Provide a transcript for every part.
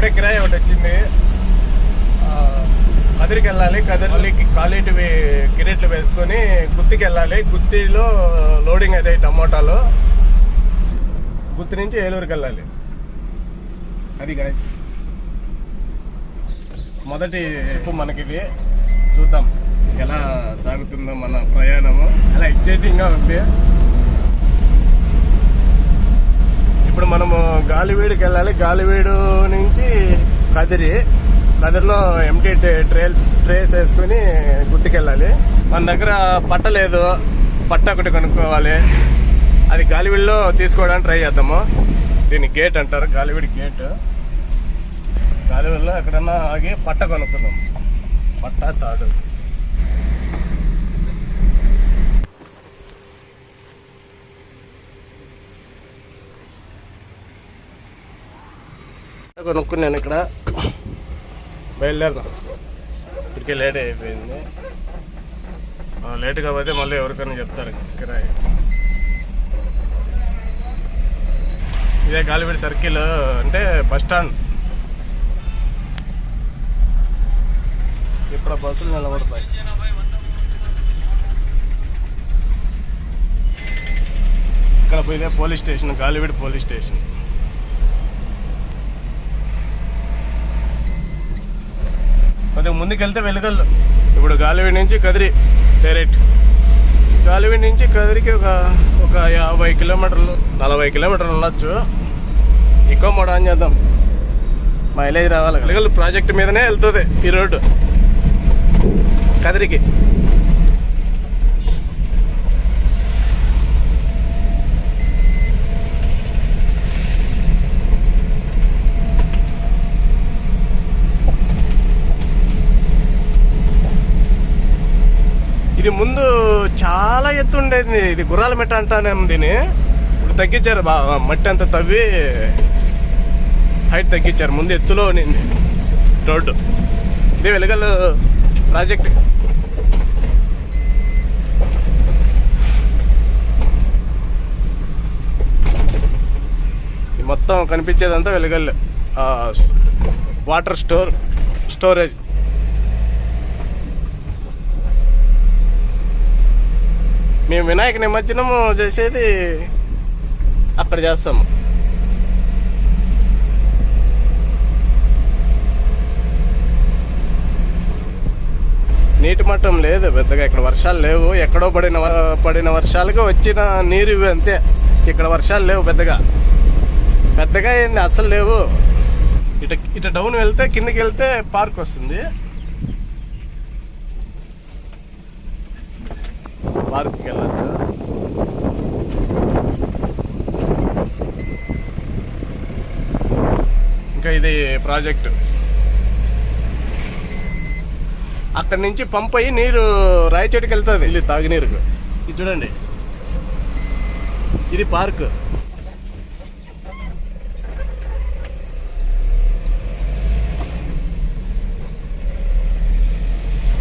ఇప్పుడే కిరాయి ఒకటి వచ్చింది. కదిరికి వెళ్ళాలి కదిరికి కాలేటివి కిరీట్లు వేసుకొని గుత్తికి వెళ్ళాలి. గుత్తిలో లోడింగ్ అయితే టమోటాలు. గుత్తి నుంచి ఏలూరుకి వెళ్ళాలి. అది గాయస్ మొదటి ట్రిప్ మనకిది. చూద్దాం ఎలా సాగుతుందో మన ప్రయాణము. అలా ఎక్సైటింగ్గా ఉంది ఇప్పుడు మనము గాలివీడుకి వెళ్ళాలి గాలివీడు నుంచి కదిరి కదిరిలో ఎంటీ ట్రేల్స్ ట్రేస్ వేసుకుని గుర్తుకెళ్ళాలి. మన దగ్గర పట్ట లేదు. పట్ట ఒకటి కొనుక్కోవాలి. అది గాలివీడులో తీసుకోవడానికి ట్రై చేద్దాము. దీన్ని గేట్ అంటారు గాలివీడి గేట్. గాలివీడులో ఎక్కడన్నా ఆగి పట్ట కొనుక్కుందాం. పట్ట తాడు. కొనుక్కున్నాను ఇక్కడ. బయలుదేరదాం. ఇప్పటికే లేట్ అయిపోయింది. లేట్ కాకపోతే మళ్ళీ ఎవరికైనా చెప్తారు. కిరాయి. ఇదే గాలిపేట సర్కిల్ అంటే బస్ స్టాండ్. ఇక్కడ బస్సులు నిలబడతాయి. ఇక్కడ పోయితే police station Galiveedu police station. ముందుకెళ్తే వెలుగల్లు ఇప్పుడు గాలివీడి నుంచి కదిరి డైరెక్ట్. గాలివీడి నుంచి కదిరికి ఒక ఒక యాభై కిలోమీటర్లు నలభై కిలోమీటర్లు ఉండొచ్చు. ఎక్కువ మోడ ఆన్ చేద్దాం. మైలేజ్ రావాలి వెలుగల్లు ప్రాజెక్ట్ మీదనే వెళ్తుంది ఈ రోడ్డు. కదిరికి. ఇది ముందు చాలా ఎత్తు ఉండేది. ఇది గుర్రాల మెట్ట అంటానేమో దీన్ని ఇప్పుడు తగ్గించారు. బాగా మట్టి అంతా తవ్వి హైట్ తగ్గించారు. ముందు ఎత్తులో ఉండింది రోడ్డు. ఇది వెలుగల్ ప్రాజెక్ట్. ఇది మొత్తం కనిపించేదంతా వెలుగల్ వాటర్ స్టోర్ స్టోరేజ్. మేము వినాయక నిమజ్జనము చేసేది అక్కడ చేస్తాము నీటి మట్టం లేదు పెద్దగా ఇక్కడ వర్షాలు లేవు. ఎక్కడో పడిన వ- పడిన వర్షాలకు వచ్చిన నీరు ఇవి అంతే. ఇక్కడ వర్షాలు లేవు పెద్దగా. పెద్దగా ఏంది అసలు లేవు. ఇట ఇట డౌన్ వెళ్తే కిందకి వెళ్తే పార్క్ వస్తుంది. పార్క్కి వెళ్ళచ్చు ఇంకా ఇది ప్రాజెక్ట్. అక్కడి నుంచి పంప్ అయ్యి నీరు రాయచోటికి వెళ్తుంది ఇల్లు తాగునీరుకు. ఇది చూడండి. ఇది పార్క్.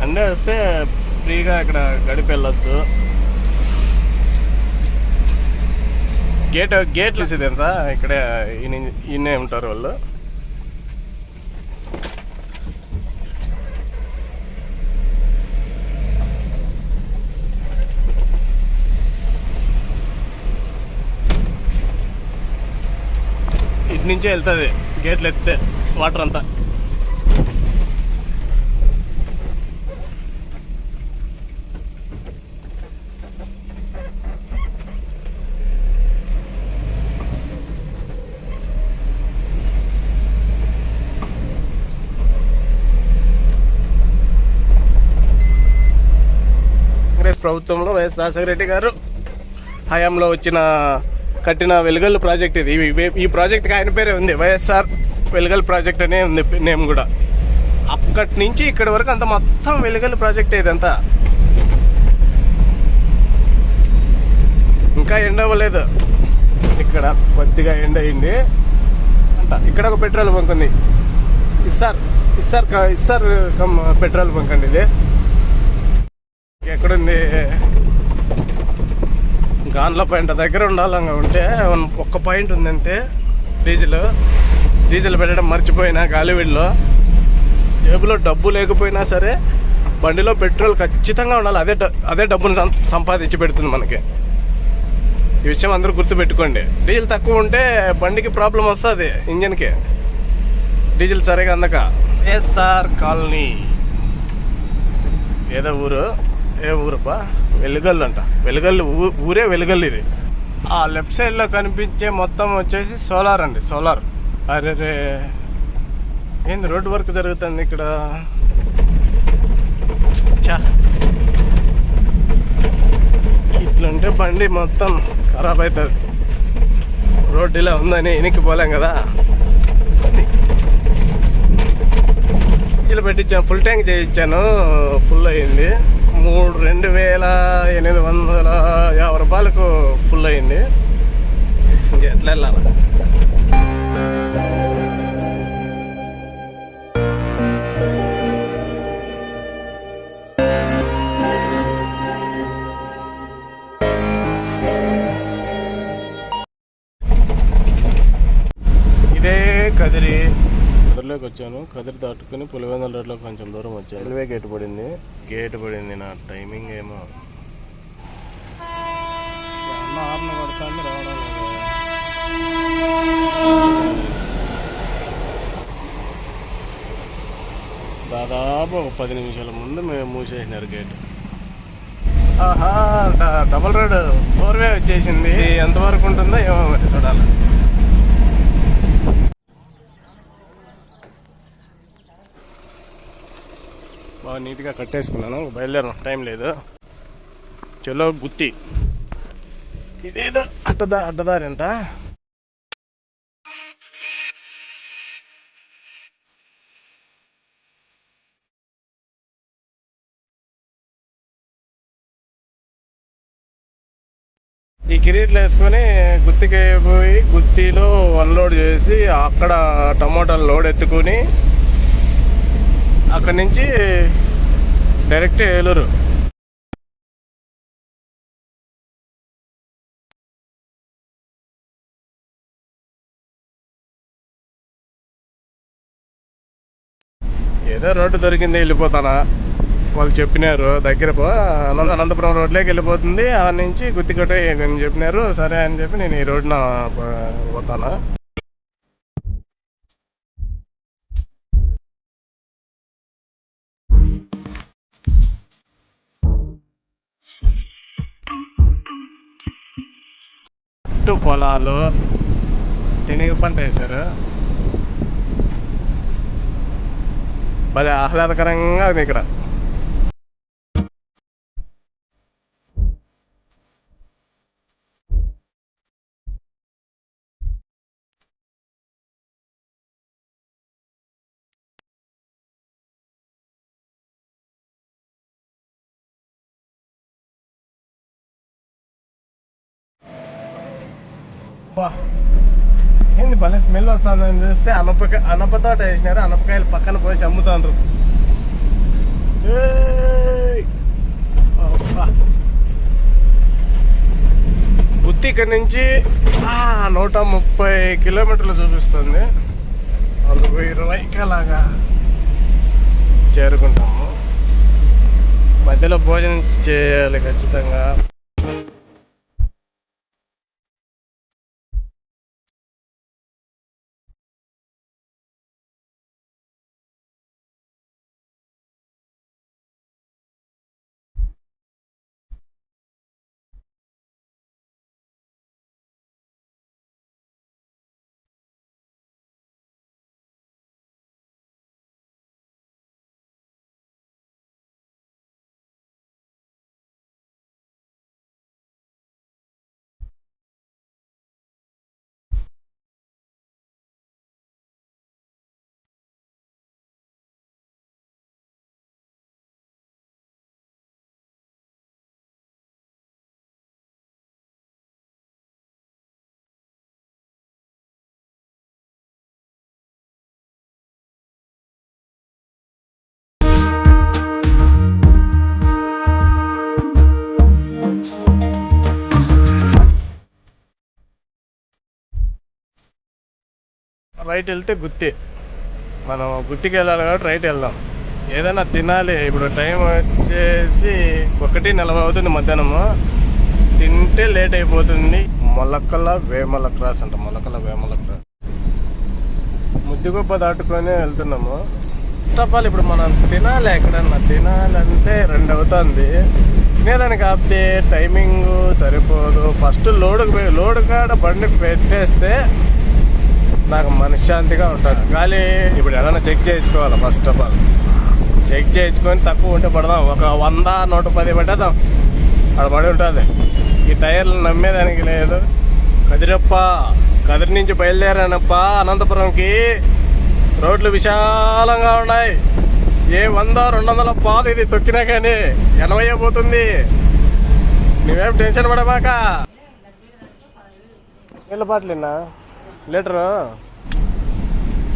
సండే వస్తే ఫ్రీగా ఇక్కడ గడిపి వెళ్ళొచ్చు గేట్ గేట్లు ఇది ఎంత? ఇక్కడే ఈయన- ఈయనే ఉంటారు వాళ్ళు. ఇటు నుంచే వెళ్తుంది. గేట్లు ఎత్తే వాటర్ అంతా. ప్రభుత్వంలో వైఎస్ రాజశేఖర రెడ్డి గారు హయాంలో వచ్చిన కట్టిన వెలుగల్లు ప్రాజెక్ట్ ఇది. ఈ ప్రాజెక్ట్కి ఆయన పేరే ఉంది. వైఎస్ఆర్ వెలుగల్ ప్రాజెక్ట్ అనే ఉంది నేమ్ కూడా. అక్కడి నుంచి ఇక్కడి వరకు అంత మొత్తం వెలుగల్లు ప్రాజెక్ట్ ఇదంతా? ఇంకా ఎండ అవ్వలేదు. ఇక్కడ కొద్దిగా ఎండ అయింది. అంట ఇక్కడ ఒక పెట్రోల్ బంక్ ఉంది. ఇస్సార్ ఇస్సార్ క- ఇస్సార్ కమ్ పెట్రోల్ బంక్ అండి ఇది. ఎక్కడుంది? గాన్ల పాయింట్ దగ్గర ఉండాలంగా ఉంటే ఒక్క పాయింట్ ఉంది అంతే డీజిల్. డీజిల్ పెట్టడం మర్చిపోయినా గాలివీడిలో. జేబులో డబ్బు లేకపోయినా సరే బండిలో పెట్రోల్ ఖచ్చితంగా ఉండాలి. అదే అదే డబ్బును సం- సంపాదించి పెడుతుంది మనకి. ఈ విషయం అందరూ గుర్తుపెట్టుకోండి. డీజిల్ తక్కువ ఉంటే బండికి ప్రాబ్లం వస్తుంది ఇంజన్కి. డీజిల్ సరిగా అందక. SR colony. ఏదో ఊరు. ఏ ఊరబ్బా? వెలుగల్లు అంట. వెలుగల్లు ఊ- ఊరే వెలుగల్లు ఇది. ఆ లెఫ్ట్ సైడ్లో కనిపించే మొత్తం వచ్చేసి సోలార్ అండి సోలార్. అరే రే ఏంది రోడ్డు వర్క్ జరుగుతుంది ఇక్కడ? చా ఇట్లుంటే బండి మొత్తం ఖరాబ్ అవుతుంది రోడ్డు ఇలా ఉందని వెనక్కి పోలేం కదా. ఇలా పెట్టించాను ఫుల్ ట్యాంక్ చేయించాను ఫుల్ అయింది. మూడు రెండు వేల ఎనిమిది వందల యాభై రూపాయలకు ఫుల్ అయింది. ఇంకా ఎట్లా వెళ్ళాలి? వచ్చాను కదిరి దాటుకుని పులివెందుల రోడ్లో కొంచెం దూరం వచ్చాను. రైల్వే గేట్ పడింది. గేట్ పడింది. నా టైమింగ్ ఏమో రావడం దాదాపు ఒక పది నిమిషాల ముందు మేము మూసేసినారు గేట్. ఆహా డబుల్ రోడ్ ఫోర్ వే వచ్చేసింది ఎంతవరకు ఉంటుందో ఏమో చూడాలి. బాగా నీట్గా కట్టేసుకున్నాను. బయలుదేరం టైం లేదు. చెలో గుత్తి. ఇదేదో అడ్డదా అడ్డదారి అంట. ఈ కిరీట్లు వేసుకొని గుత్తికి పోయి గుత్తిలో అన్లోడ్ చేసి అక్కడ టమోటాలు లోడ్ ఎత్తుకొని అక్కడి నుంచి డైరెక్ట్ ఏలూరు. ఏదో రోడ్డు దొరికింది వెళ్ళిపోతానా? వాళ్ళు చెప్పినారు దగ్గర పో. అనంత- అనంతపురం రోడ్లోకి వెళ్ళిపోతుంది ఆ నుంచి గుత్తికొట్ట చెప్పినారు సరే అని చెప్పి నేను ఈ రోడ్డున పోతాను? చుట్టూ పొలాలు. శనగ పంట వేశారు. భలే ఆహ్లాదకరంగా ఉంది ఇక్కడ. అబ్బా. ఏంది భలే స్మెల్ వస్తుందని చూస్తే అనపక అనప తోట వేసినారు. అనపకాయలు పక్కన పోసి అమ్ముతాండ్రు. ఏయ్! ఇక్కడ నుంచి నూట ముప్పై కిలోమీటర్లు చూపిస్తుంది. అందుకు ఇరవైకి అలాగా చేరుకుంటాము. మధ్యలో భోజనం చేయాలి ఖచ్చితంగా. రైట్ వెళ్తే గుత్తి. మనం గుత్తికి వెళ్ళాలి కాబట్టి రైట్ వెళ్దాం. ఏదైనా తినాలి. ఇప్పుడు టైం వచ్చేసి ఒకటి నలభై అవుతుంది మధ్యాహ్నము. తింటే లేట్ అయిపోతుంది. మొలకల వేమల క్రాస్ అంట. మొలకల వేమల క్రాస్. ముద్దుగొప్ప దాటుకొని వెళ్తున్నాము. ఫస్ట్ ఆఫ్ ఆల్ ఇప్పుడు మనం తినాలి. ఎక్కడన్నా తినాలంటే రెండు అవుతుంది. తినేదానికి ఆపితే టైమింగ్ సరిపోదు. ఫస్ట్ లోడుకు లోడు కాడ బండి పెట్టేస్తే నాకు మనశ్శాంతిగా ఉంటుంది గాలి ఇప్పుడు ఎవరైనా చెక్ చేయించుకోవాలి ఫస్ట్ ఆఫ్ ఆల్ చెక్ చేయించుకొని తక్కువ ఉంటే పడదాం. ఒక వంద నూట పది పట్టేద్దాం. అక్కడ పడి ఉంటుంది. ఈ టైర్లు నమ్మేదానికి లేదు. కదిరప్ప కదిరి నుంచి బయలుదేరానప్ప అనంతపురంకి రోడ్లు విశాలంగా ఉన్నాయి. ఏ వంద రెండు వందల పాదు ఇది తొక్కినా కానీ ఎనభై పోతుంది. నువ్వేం టెన్షన్ పడమాక. వెళ్ళబాట్లేనా లీటరు?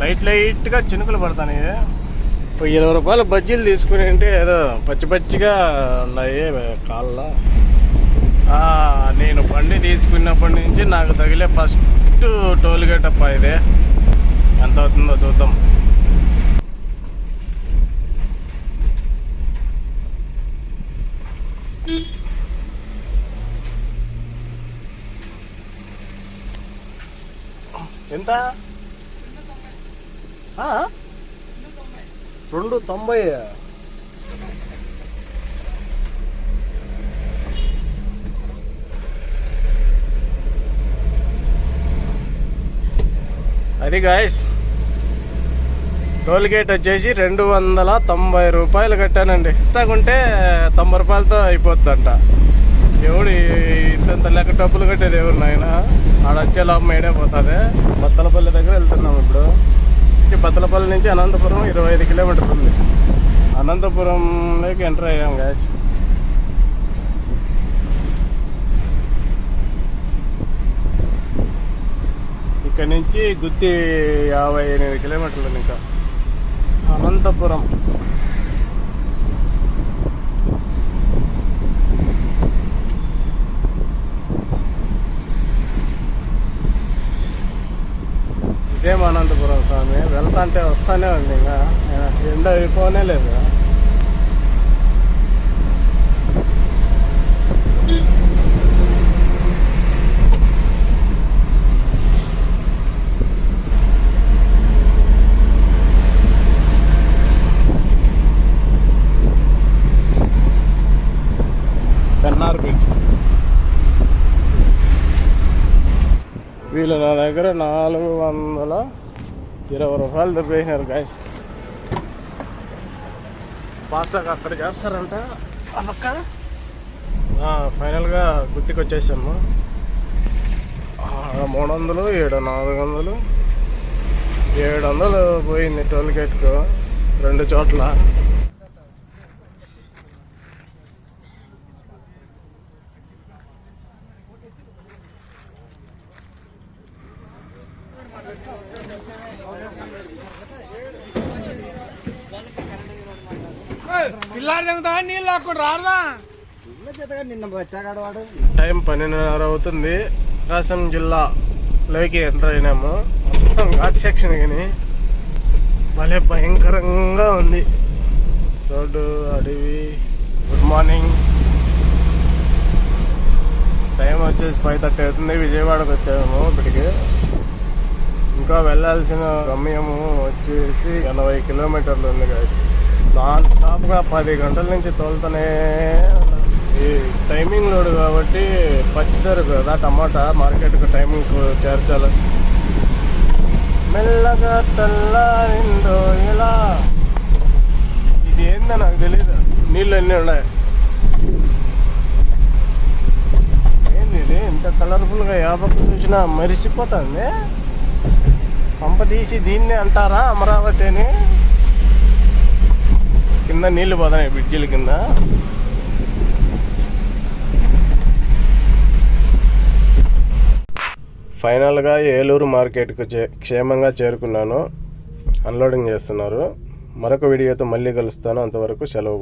లైట్ లైట్గా చినుకులు పడతాయి ఒక ఇరవై రూపాయలు బజ్జీలు తీసుకుని అంటే ఏదో పచ్చి పచ్చిగా ఉన్నాయి కాళ్ళ. నేను బండి తీసుకున్నప్పటి నుంచి నాకు తగిలే ఫస్ట్ టోల్ గేట్ అప్ప ఇదే. ఎంత అవుతుందో చూద్దాం. ఎంత? రెండు తొంభై. అది గాయస్ టోల్ గేట్ వచ్చేసి రెండు వందల తొంభై రూపాయలు కట్టానండి. ఇస్తాకుంటే తొంభై రూపాయలతో అయిపోద్దంట. ఎవడు ఇంత లెక్క డబ్బులు కట్టేది ఎవరు నాయనా. ఆడొచ్చే వచ్చే లాభం పోతుంది? బత్తలపల్లి దగ్గర వెళ్తున్నాం ఇప్పుడు. బత్తలపల్లి నుంచి అనంతపురం ఇరవై ఐదు కిలోమీటర్లు ఉంది. అనంతపురంలోకి ఎంటర్ అయ్యాం గ్యాస్ ఇక్కడ నుంచి గుత్తి యాభై ఎనిమిది కిలోమీటర్లు ఇంకా. అనంతపురం. అనంతపురం స్వామి వెళ్తా అంటే వస్తానే ఉంది ఇంకా ఎండ అయిపోనే లేదు పెన్నార్ బీచ్ వీళ్ళు నా దగ్గర నాలుగు వందల ఇరవై రూపాయలు దొబ్బేసినారు గాయస్ ఫాస్ట్గా అక్కడ చేస్తారంట. అక్క ఫైనల్గా గుర్తుకొచ్చేసాము. మూడు వందలు ఏడు నాలుగు వందలు. ఏడు వందలు పోయింది టోల్ గేట్కు రెండు చోట్ల. పిల్లాడు నీళ్ళు లాక్కుండా రాదా టైం పన్నెండున్నర అవుతుంది. ప్రకాశం జిల్లాలోకి ఎంటర్ అయినాము. ఘాట్ సెక్షన్ కానీ. భలే భయంకరంగా ఉంది. రోడ్డు అడవి గుడ్ మార్నింగ్. టైం వచ్చేసి ఫైవ్ థర్టీ అవుతుంది. విజయవాడకు వచ్చాము ఇప్పటికి. ఇంకా వెళ్ళాల్సిన గమ్యము వచ్చేసి ఎనభై కిలోమీటర్లు ఉంది guys. నాన్ స్టాప్గా పది గంటల నుంచి తోలుతూనే ఈ టైమింగ్ లోడ్ కాబట్టి పచ్చిసరుకు కదా టమాటా మార్కెట్కి టైమింగ్ చేర్చాలి. మెల్లగా తెల్లారిందో ఇలా. ఇది ఏందో నాకు తెలియదు నీళ్ళు అన్నీ ఉన్నాయి? ఏంది ఇది? ఇంత కలర్ఫుల్గా యాపకు చూసినా మరిసిపోతుంది. పంపదీసి దీన్నే దీన్ని అంటారా అమరావతి అని? కింద నీళ్ళు పోతున్నాయి బ్రిడ్జిల కింద. ఫైనల్గా ఏలూరు మార్కెట్కు చే క్షేమంగా చేరుకున్నాను. అన్లోడింగ్ చేస్తున్నారు. మరొక వీడియోతో మళ్ళీ కలుస్తాను. అంతవరకు సెలవు